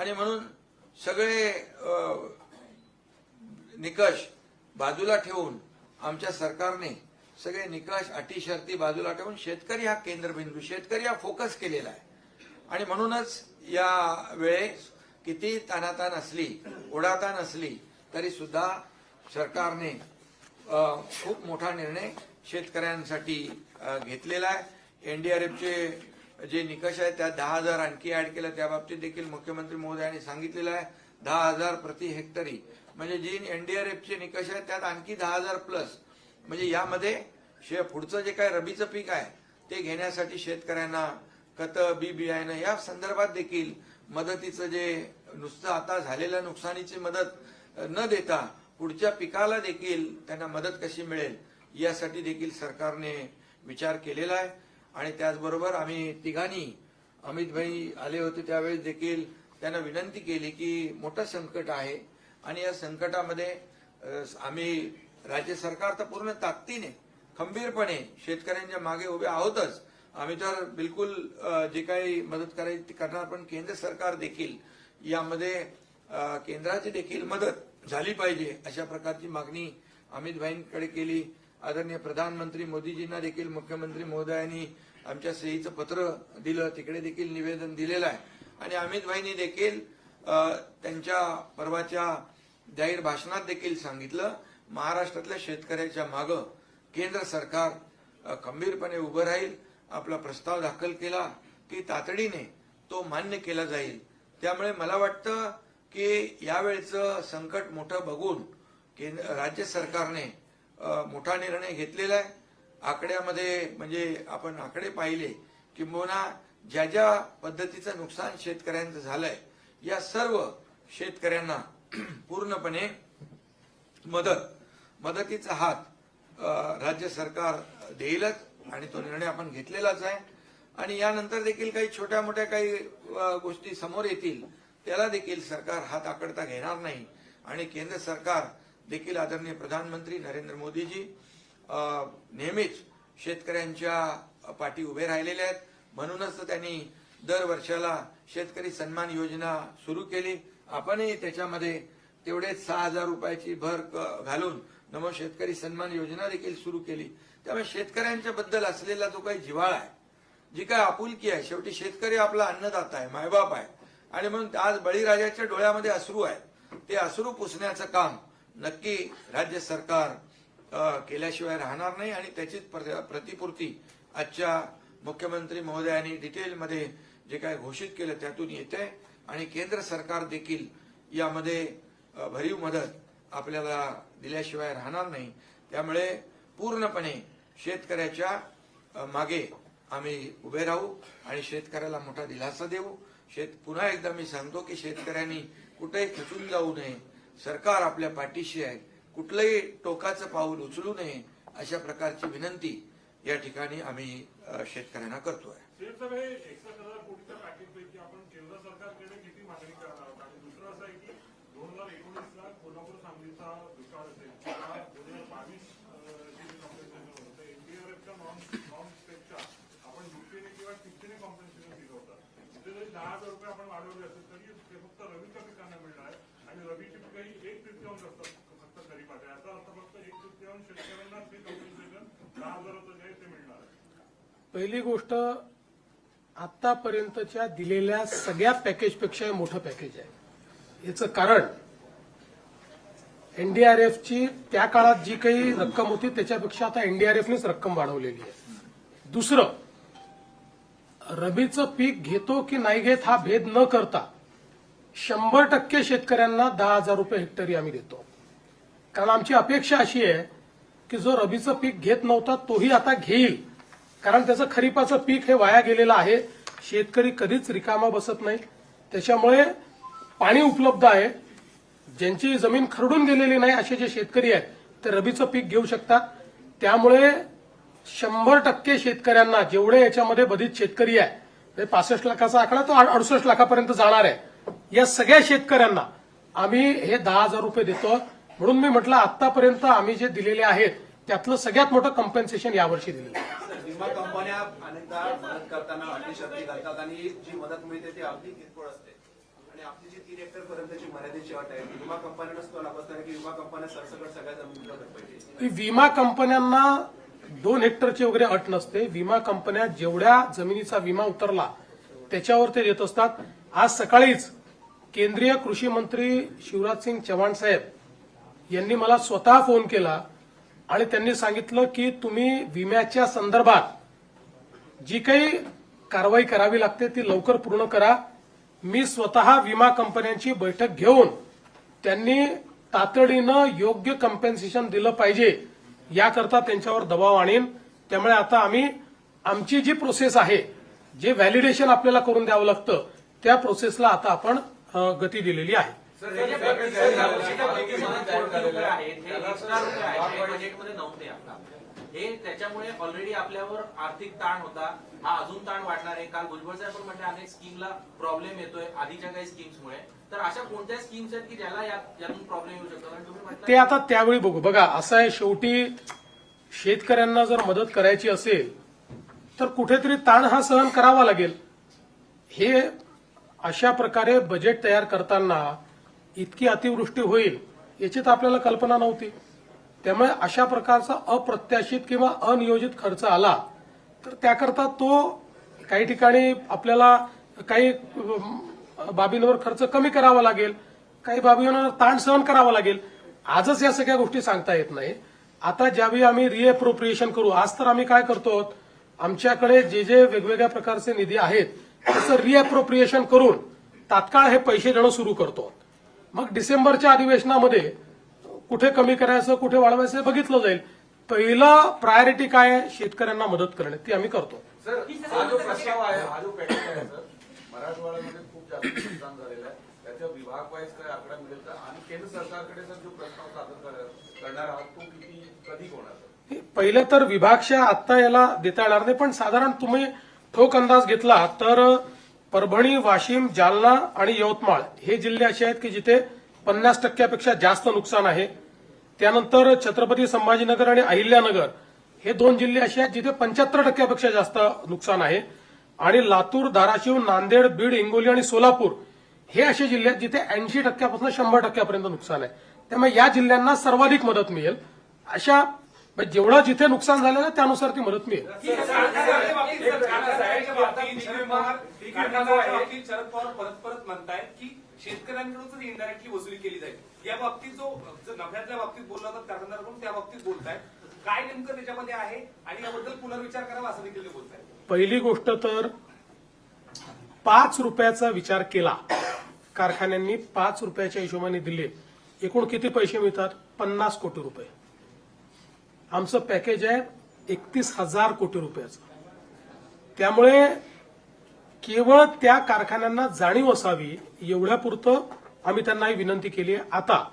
आणि म्हणून सगळे निकष बाजूला ठेवून आमच्या सरकारने सगळे निकष अटी शर्ती बाजूला ठेवून शेतकरी हा केंद्रबिंदू शेतकरी हा फोकस केलेला आहे. आणि म्हणूनच या वेळेस किती तानातान असली ओढाताण असली तरी सुद्धा सरकारने खूप मोठा निर्णय शेतकऱ्यांसाठी घेतलेला आहे. एनडीआरएफचे जे निकष आहेत त्यात दहा हजार आणखी ऍड केलं त्या बाबतीत देखील मुख्यमंत्री महोदयांनी सांगितलेलं आहे दहा हजार प्रति हेक्टरी. म्हणजे जी एनडीआरएफचे निकष आहेत त्यात आणखी दहा हजार प्लस म्हणजे यामध्ये शे पुढचं जे काय रबीचं पीक आहे ते घेण्यासाठी शेतकऱ्यांना खतं बी बियाणं या संदर्भात देखील मदतीचं जे नुसतं आता झालेल्या नुकसानीची मदत न देता पुढच्या पिकाला देखील त्यांना मदत कशी मिळेल यासाठी देखील सरकारने विचार केलेला आहे. आणि त्याचबरोबर आम्ही तिघांनी अमितभाई आले होते त्यावेळेस देखील त्यांना विनंती केली की मोठं संकट आहे. आणि या संकटामध्ये आम्ही राज्य सरकार तर पूर्ण ताकदीने खंबीरपणे शेतकऱ्यांच्या मागे उभे आहोतच. आम्ही तर बिलकुल जे काही मदत करायची ती करणार पण केंद्र सरकार देखील यामध्ये केंद्राची देखील मदत झाली पाहिजे अशा प्रकारची मागणी अमित भाईंकडे केली. आदरणीय प्रधानमंत्री मोदीजींना देखील मुख्यमंत्री महोदयांनी आमच्या सहीचं पत्र दिलं तिकडे देखील निवेदन दिलेलं आहे. आणि अमित भाईंनी देखील त्यांच्या परवाच्या जाहीर भाषणात देखील सांगितलं महाराष्ट्रातल्या शेतकऱ्याच्या मागं केंद्र सरकार खंबीरपणे उभं राहील आपला प्रस्ताव दाखल केला की तातडीने तो मान्य केला जाईल. त्यामुळे मला वाटतं की यावेळचं संकट मोठं बघून केंद्र राज्य सरकारने मोठा निर्णय घेतलेला आहे. आकड्यामध्ये म्हणजे आपण आकडे पाहिले किंबहुना ज्या ज्या पद्धतीचं नुकसान शेतकऱ्यांचं झालंय या सर्व शेतकऱ्यांना पूर्णपणे मदत मदतीचा हात राज्य सरकार देईलच आणि तो निर्णय आपण घेतलेलाच आहे. आणि यानंतर देखील काही छोट्या मोठ्या काही गोष्टी समोर येतील त्याला देखील सरकार हात आकडता घेणार नाही. आणि केंद्र सरकार देखील आदरणीय प्रधानमंत्री नरेंद्र मोदीजी नेहमीच शेतकऱ्यांच्या पाठी उभे राहिलेले आहेत. म्हणूनच त्यांनी दर वर्षाला शेतकरी सन्मान योजना सुरू केली. आपणही त्याच्यामध्ये तेवढेच सहा हजार रुपयाची भर क- घालून नमो शेतकरी सन्मान योजना देखील सुरू केली. त्यामुळे शेतकऱ्यांच्या बद्दल असलेला जो काही जिव्हाळा आहे जी काय आपुलकी आहे शेवटी शेतकरी आपला अन्नदाता आहे मायबाप आहे. आणि म्हणून आज बळीराजाच्या डोळ्यामध्ये अश्रू आहे ते अश्रू पुसण्याचं काम नक्की राज्य सरकार केल्याशिवाय राहणार नाही आणि त्याचीच प्र- प्रतिपूर्ती आजच्या मुख्यमंत्री महोदयांनी डिटेलमध्ये जे काय घोषित केलं त्यातून येते आणि केंद्र सरकार देखील यामध्ये भरीव मदत आपल्याला दिल्याशिवाय राहणार नाही. त्यामुळे पूर्णपणे शेतकऱ्याच्या मागे आम्ही उभे राहू आणि शेतकऱ्याला मोठा दिलासा देऊ. शेत पुन्हा एकदा मी सांगतो की शेतकऱ्यांनी कुठेही खचून जाऊ नये. सरकार आपल्या पाठीशी आहे. कुठलंही टोकाचं पाऊल उचलू नये अशा प्रकारची विनंती या ठिकाणी आम्ही शेतकऱ्यांना करतोय ते सर हे एकसष्ट हजार कोटीच्या पॅकेजपैकी आपण केंद्र सरकारकडे किती मागणी करणार आहोत आणि दुसरं असं आहे की दोन हजार एकोणीसला कोल्हापूर सांगलीचा दुष्काळ असेल किंवा दोन हजार बावीस जे कॉम्पेन्सेशन होतं ते एनडीआरएफच्या नॉन नॉर्म्सपेक्षा आपण युपीने किंवा टिप्पीने कॉम्पेन्सेशन दिलं होतं ते जरी दहा हजार रुपये आपण वाढवले असेल तरी ते फक्त रवीच्या पिकांना मिळणार आहे आणि रवीची पिकं डिस्काउंट असतात फक्त खरीपाच्या याचा अर्थ फक्त एक तृतीयांश शेतकऱ्यांना ते कॉम्पन्सेशन दहा हजाराचं जे आहे ते मिळणार पहिली गोष्ट आतापर्यंतच्या दिलेल्या सगळ्या पॅकेजपेक्षा हे मोठं पॅकेज आहे. याचं कारण एनडीआरएफची त्या काळात जी काही रक्कम होती त्याच्यापेक्षा आता एनडीआरएफनेच रक्कम वाढवलेली आहे. दुसरं रबीचं पीक घेतो की नाही घेत हा भेद न करता शंभर टक्के शेतकऱ्यांना दहा हजार रुपये हेक्टरी आम्ही देतो. कारण आमची अपेक्षा अशी आहे की जो रबीचं पीक घेत नव्हता तोही आता घेईल. कारण त्याचं खरीपाचं पीक हे वाया गेलेलं आहे. शेतकरी कधीच रिकामा बसत नाही. त्याच्यामुळे पाणी उपलब्ध आहे. ज्यांची जमीन खरडून गेलेली नाही असे जे शेतकरी आहेत ते रबीचं पीक घेऊ शकतात. त्यामुळे शंभर टक्के शेतकऱ्यांना जेवढे याच्यामध्ये बधित शेतकरी आहे म्हणजे पासष्ट लाखाचा आकडा तो अडुसष्ट लाखापर्यंत जाणार आहे. या सगळ्या शेतकऱ्यांना आम्ही हे दहा हजार रुपये देतो. म्हणून मी म्हटलं आतापर्यंत आम्ही जे दिलेले आहेत त्यातलं सगळ्यात मोठं कम्पेन्सेशन यावर्षी दिलेलं सर, विमा कंपन्या अनेकदा मदत करताना अटी शर्ती घालतात आणि जी मदत मिळते ती अगदी किरकोळ असते. आणि आपली जी मर्यादेची अट आहे विमा कंपन्यांनाच तो लाभ असताना की विमा कंपन्या सरसकट सगळ्या जमीन विकत पाहिजे विमा कंपन्यांना दोन हेक्टरची वगैरे अट नसते. विमा कंपन्या जेवढ्या जमिनीचा विमा उतरला त्याच्यावर ते देत असतात. आज सकाळीच केंद्रीय कृषी मंत्री शिवराज सिंग चव्हाण साहेब यांनी मला स्वतः फोन केला आणि त्यांनी सांगितलं की तुम्ही विम्याच्या संदर्भात जी काही कारवाई करावी लागते ती लवकर पूर्ण करा. मी स्वतः विमा कंपन्यांची बैठक घेऊन त्यांनी तातडीनं योग्य कम्पेन्सेशन दिलं पाहिजे याकरता त्यांच्यावर दबाव आणीन. त्यामुळे आता आम्ही आमची जी प्रोसेस आहे जे व्हॅलिडेशन आपल्याला करून द्यावं लागतं त्या प्रोसेसला आता आपण गती दिलेली आहे. बजेटमध्ये नव्हते आता. हे त्याच्यामुळे ऑलरेडी आपल्यावर आर्थिक ताण होता. हा अजून ताण वाढणार आहे. काल भुजबळ साहेब पण म्हणजे अनेक स्कीमला प्रॉब्लेम येतोय. आधीच्या काही स्कीम्समुळे तर अशा कोणत्या स्कीम्स आहेत की ज्याला यात- यातून प्रॉब्लेम येऊ शकतो कारण तुम्ही ते आता त्यावेळी बघू. बघा असं आहे शेवटी शेतकऱ्यांना जर मदत करायची असेल तर कुठेतरी ताण हा सहन करावा लागेल. हे अशा प्रकारे बजेट तयार करताना इतकी अतिवृष्टी होईल याची तर आपल्याला कल्पना नव्हती. त्यामुळे अशा प्रकारचा अप्रत्याशित किंवा अनियोजित खर्च आला तर त्याकरता तो काही ठिकाणी आपल्याला काही बाबींवर खर्च कमी करावा लागेल काही बाबींवर ताण सहन करावा लागेल. आजच या सगळ्या गोष्टी सांगता येत नाही. आता ज्यावेळी आम्ही रिएप्रोप्रिएशन करू आज तर आम्ही काय करतो आमच्याकडे जे जे वेगवेगळ्या प्रकारचे निधी आहेत त्याचं रिएप्रोप्रिएशन करून तात्काळ हे पैसे देणं सुरू करतो. मग डिसेंबरच्या अधिवेशनामध्ये कुठे कमी करायचं कुठे वाढवायचं हे बघितलं जाईल. पहिलं प्रायोरिटी काय आहे? शेतकऱ्यांना मदत करणे. ती आम्ही करतो. सर हा जो प्रस्ताव आहे? हा जो पॅकेज आहे सर मराठवाड्यामध्ये खूप जास्त नुकसान झालेलं आहे. त्याच्या विभाग वाईज काय आकडा मिळेल का? आणि केंद्र सरकारकडे सर जो प्रस्ताव सादर कर- करणार आहात तो किती कधी होणार? पहिलं तर विभागशा आत्ता याला देता येणार नाही पण साधारण तुम्ही ठोक अंदाज घेतला तर परभणी वाशिम जालना आणि यवतमाळ हे जिल्हे असे आहेत की जिथे पन्नास टक्क्यापेक्षा जास्त नुकसान आहे. त्यानंतर छत्रपती संभाजीनगर आणि अहिल्यानगर हे दोन जिल्हे असे आहेत जिथे पंच्याहत्तर टक्क्यापेक्षा जास्त नुकसान आहे. आणि लातूर धाराशिव नांदेड बीड हिंगोली आणि सोलापूर हे असे जिल्हे आहेत जिथे ऐंशी टक्क्यापासून शंभर टक्क्यापर्यंत नुकसान आहे. त्यामुळे या जिल्ह्यांना सर्वाधिक मदत मिळेल. अशा जेवढं जिथे नुकसान झालेलं आहे त्यानुसार ती मदत मिळेल. शरद पवार परत परत म्हणतायत की शेतकऱ्यांकडूनच इनडायरेक्टली वसुली केली जाईल. या बाबतीत जो नफ्यातल्या बाबतीत बोलला होता कारखानदाराकडून त्या बाबतीत बोलतायत. काय नेमकं त्याच्यामध्ये आहे? आणि याबद्दल पुनर्विचार करावा असं देखील ते बोलतायत. पहिली गोष्ट तर पाच रुपयाचा विचार केला. कारखान्यांनी पाच रुपयाच्या हिशोबाने दिले. एकूण किती पैसे मिळतात? पन्नास कोटी रुपये. आमचं पॅकेज आहे एकतीस हजार कोटी रुपयाचं. त्यामुळे केवळ त्या कारखान्यांना जाणीव असावी एवढ्यापुरतं आम्ही त्यांना ही विनंती केली आहे. आता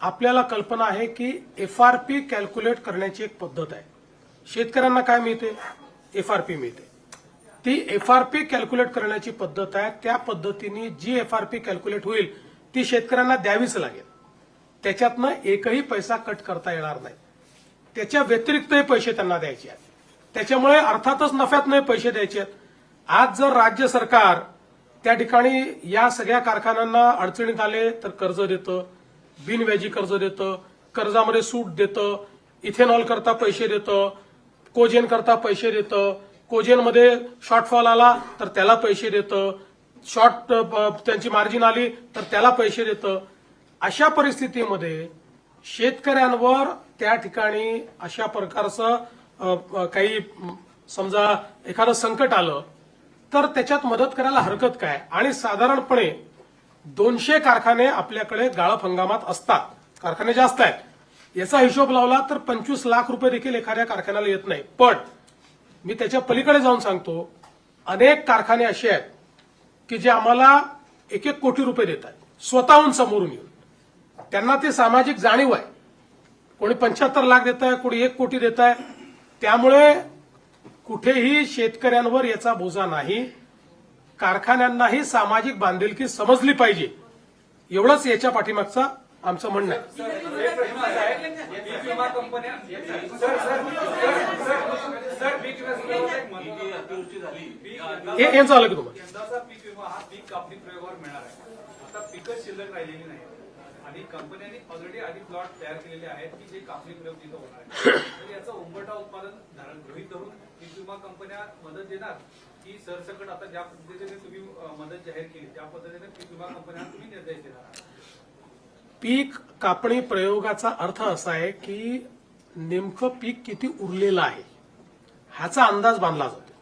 आपल्याला कल्पना आहे की एफ आर पी कॅल्क्युलेट करण्याची एक पद्धत आहे. शेतकऱ्यांना काय मिळते? एफ आर पी मिळते. ती एफ आर पी कॅल्क्युलेट करण्याची पद्धत आहे. त्या पद्धतीने जी एफ आर पी कॅल्क्युलेट होईल ती शेतकऱ्यांना द्यावीच लागेल. त्याच्यातनं एकही पैसा कट करता येणार नाही. त्याच्या व्यतिरिक्तही पैसे त्यांना द्यायचे आहेत. त्याच्यामुळे अर्थातच नफ्यात नाही पैसे द्यायचे आहेत. आज जर राज्य सरकार त्या ठिकाणी या सगळ्या कारखान्यांना अडचणीत आले तर कर्ज देतं बिनव्याजी कर्ज देतं कर्जामध्ये सूट देतं इथेनॉल करता पैसे देतं कोजेन करता पैसे देतं कोजेनमध्ये शॉर्टफॉल आला तर त्याला पैसे देतं शॉर्ट त्यांची मार्जिन आली तर त्याला पैसे देतं. अशा परिस्थितीमध्ये शेतकऱ्यांवर त्या ठिकाणी अशा प्रकारचं काही समजा एखादं संकट आलं तर त्याच्यात मदत करायला हरकत काय? आणि साधारणपणे दोनशे कारखाने आपल्याकडे गाळप हंगामात असतात. कारखाने जास्त आहेत. याचा हिशोब लावला तर पंचवीस लाख रुपये देखील एखाद्या कारखान्याला येत नाही. पण मी त्याच्या पलीकडे जाऊन सांगतो अनेक कारखाने असे आहेत की जे आम्हाला एक एक कोटी रुपये देत आहेत स्वतःहून समोरून येऊन. त्यांना ते सामाजिक जाणीव आहे. कोणी पंच्याहत्तर लाख देत आहे कोणी एक कोटी देत आहे त्यामुळे कुठेही शेतकऱ्यांवर याचा बोजा नाही. कारखान्यांनाही सामाजिक बांधिलकी समजली पाहिजे. एवढंच याच्या पाठीमागचा आमचं म्हणणं आहे. हे झालं की तुम्हाला. आणि कंपन्यांनी ऑलरेडी आधी प्लॉट तयार केलेले आहेत की जे कापणी प्रयोग तिथं होणार आहे तर याचं उंबटा उत्पादन धारण गृहित धरून की विमा कंपन्या मदत देणार की सरसकट आता ज्या पद्धतीने तुम्ही मदत जाहीर केली त्या पद्धतीने पीक विमा कंपन्यांना तुम्ही निर्देश देणार पीक कापणी प्रयोगाचा अर्थ असा आहे की नेमकं पीक किती उरलेलं आहे ह्याचा अंदाज बांधला जातो.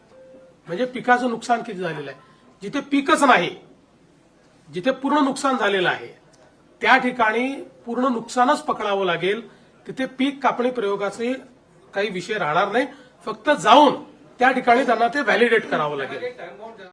म्हणजे पिकाचं नुकसान किती झालेलं आहे? जिथे पीकच नाही जिथे पूर्ण नुकसान झालेलं आहे त्या ठिकाणी पूर्ण नुकसानच पकडावं लागेल. तिथे पीक कापणी प्रयोगाचे काही विषय राहणार नाही. फक्त जाऊन त्या ठिकाणी त्यांना ते व्हॅलिडेट करावं लागेल.